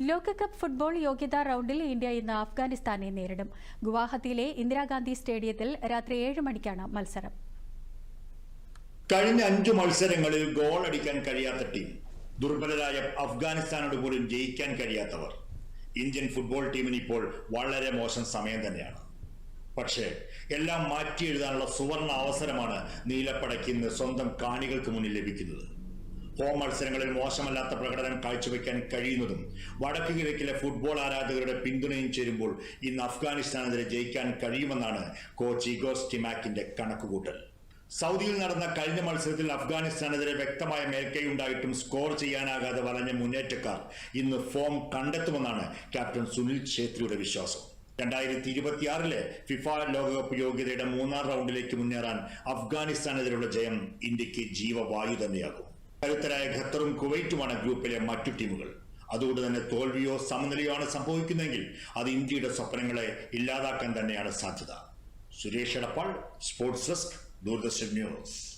ലോകകപ്പ് ഫുട്ബോൾ യോഗ്യതാ റൗണ്ടിൽ ഇന്ത്യ ഇന്ന് അഫ്ഗാനിസ്ഥാനെ നേരിടും. ഗുവാഹത്തിയിലെ ഇന്ദിരാഗാന്ധി സ്റ്റേഡിയത്തിൽ രാത്രി ഏഴ് മണിക്കാണ് മത്സരം. കഴിഞ്ഞ അഞ്ചു മത്സരങ്ങളിൽ ഗോൾ അടിക്കാൻ കഴിയാത്ത ടീം ദുർബലരായ അഫ്ഗാനിസ്ഥാനോട് പോലും ജയിക്കാൻ കഴിയാത്തവർ. ഇന്ത്യൻ ഫുട്ബോൾ ടീമിന് ഇപ്പോൾ വളരെ മോശം സമയം തന്നെയാണ്. പക്ഷേ എല്ലാം മാറ്റി എഴുതാനുള്ള സുവർണ അവസരമാണ് നീലപ്പടയ്ക്ക് ഇന്ന് സ്വന്തം കാണികൾക്ക് മുന്നിൽ ലഭിക്കുന്നത്. ഹോം മത്സരങ്ങളിൽ മോശമല്ലാത്ത പ്രകടനം കാഴ്ചവെക്കാൻ കഴിയുന്നതും വടക്ക് കിഴക്കിലെ ഫുട്ബോൾ ആരാധകരുടെ പിന്തുണയും ചേരുമ്പോൾ ഇന്ന് അഫ്ഗാനിസ്ഥാനെതിരെ ജയിക്കാൻ കഴിയുമെന്നാണ് കോച്ച് ഇഗോസ് ടിമാക്കിന്റെ കണക്കുകൂട്ടൽ. സൗദിയിൽ നടന്ന കഴിഞ്ഞ മത്സരത്തിൽ അഫ്ഗാനിസ്ഥാനെതിരെ വ്യക്തമായ മേൽക്കൈയുണ്ടായിട്ടും സ്കോർ ചെയ്യാനാകാതെ വലഞ്ഞ മുന്നേറ്റക്കാർ ഇന്ന് ഫോം കണ്ടെത്തുമെന്നാണ് ക്യാപ്റ്റൻ സുനിൽ ഛേത്രിയുടെ വിശ്വാസം. രണ്ടായിരത്തി ഇരുപത്തിയാറിലെ ഫിഫ ലോകകപ്പ് യോഗ്യതയുടെ മൂന്നാം റൗണ്ടിലേക്ക് മുന്നേറാൻ അഫ്ഗാനിസ്ഥാനെതിരെയുള്ള ജയം ഇന്ത്യയ്ക്ക് ജീവവായു തന്നെയാകും. കരുത്തരായ ഖത്തറും കുവൈറ്റുമാണ് ഗ്രൂപ്പിലെ മറ്റു ടീമുകൾ. അതുകൊണ്ട് തന്നെ തോൽവിയോ സമനിലയോ ആണ് സംഭവിക്കുന്നതെങ്കിൽ അത് ഇന്ത്യയുടെ സ്വപ്നങ്ങളെ ഇല്ലാതാക്കാൻ തന്നെയാണ് സാധ്യത. Suresh Edappal sports desk Doordarshan news